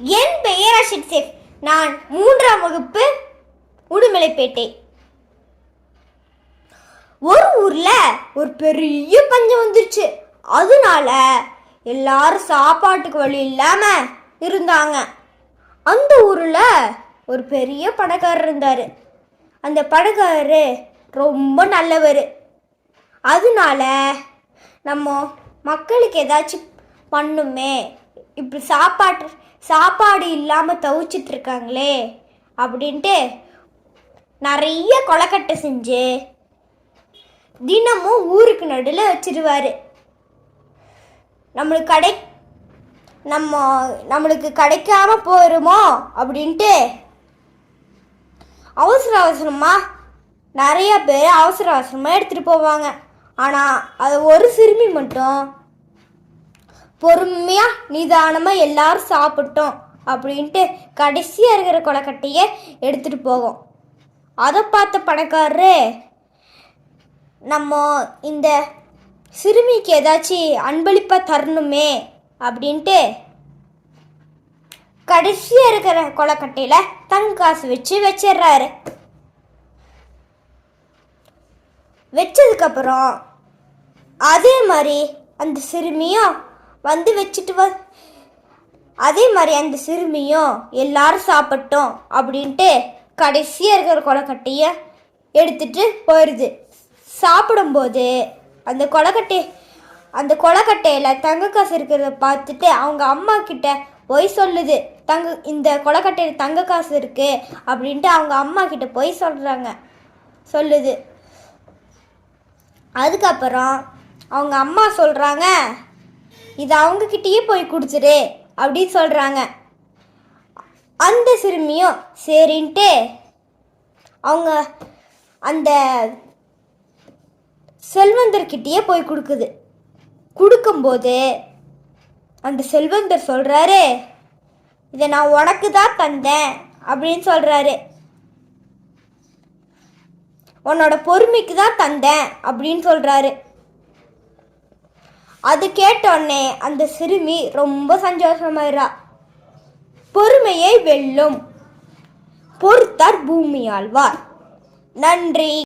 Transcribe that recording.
என் பெயர் அஷித் சேஃப். நான் மூன்றாம் வகுப்பு உடுமலைப்பேட்டை. ஒரு ஊர்ல ஒரு பெரிய பஞ்சம் வந்துருச்சு. அதனால எல்லாரும் சாப்பாட்டுக்கு வழி இல்லாம இருந்தாங்க. அந்த ஊர்ல ஒரு பெரிய பணக்காரர் இருந்தாரு. அந்த பணக்காரரு ரொம்ப நல்லவர். அதனால நம்ம மக்களுக்கு ஏதாச்சும் பண்ணுமே இப்படி சாப்பாட்டு சாப்பாடு இல்லாமல் தவிச்சிட்டு இருக்காங்களே அப்படின்ட்டு நிறைய கொலக்கட்டை செஞ்சு தினமும் ஊருக்கு நடுவில் வச்சிருவார். நம்மளுக்கு கடை நம்ம நம்மளுக்கு கிடைக்காம போயிருமோ அப்படின்ட்டு அவசர அவசரமாக நிறைய பேர் அவசர அவசரமாக எடுத்துகிட்டு போவாங்க. ஆனால் அது ஒரு சிறுமி மட்டும் பொறுமையா நிதானமா எல்லாரும் சாப்பிட்டோம் அப்படின்ட்டு கடைசியாக இருக்கிற கொலக்கட்டையை எடுத்துட்டு போகும் அதை பார்த்த பணக்காரரு நம்ம இந்த சிறுமிக்கு ஏதாச்சும் அன்பளிப்பாக தரணுமே அப்படின்ட்டு கடைசியாக இருக்கிற கொலக்கட்டையில் தங்க காசு வச்சு வச்சிடுறாரு. வச்சதுக்கப்புறம் அதே மாதிரி அந்த சிறுமியும் வந்து வச்சுட்டு வ அதே மாதிரி அந்த சிறுமியும் எல்லாரும் சாப்பிட்டோம் அப்படின்ட்டு கடைசியாக இருக்கிற கொலக்கட்டையை எடுத்துட்டு போயிடுது சாப்பிடும்போது அந்த கொலக்கட்டை அந்த கொலக்கட்டையில் தங்க காசு இருக்கிறத பார்த்துட்டு அவங்க அம்மா கிட்ட போய் சொல்லுது. தங்க இந்த கொலக்கட்டையில் தங்க காசு இருக்குது அப்படின்ட்டு அவங்க அம்மா கிட்ட போய் சொல்கிறாங்க சொல்லுது. அதுக்கப்புறம் அவங்க அம்மா சொல்கிறாங்க இது அவங்கக்கிட்டேயே போய் கொடுத்துரு அப்படின்னு சொல்கிறாங்க அந்த சிறுமியும் சரின்ட்டு அவங்க அந்த செல்வந்தர்கிட்டயே போய் கொடுக்குது. கொடுக்கும்போது அந்த செல்வந்தர் சொல்கிறாரு இதை நான் உனக்கு தான் தந்தேன் அப்படின்னு சொல்கிறாரு உன்னோட பொறுமைக்கு தான் தந்தேன் அப்படின்னு சொல்கிறாரு அது கேட்டோடனே அந்த சிறுமி ரொம்ப சந்தோஷமாயிரா பொறுமையை வெல்லும். பொறுத்தார் பூமியாழ்வார். நன்றி.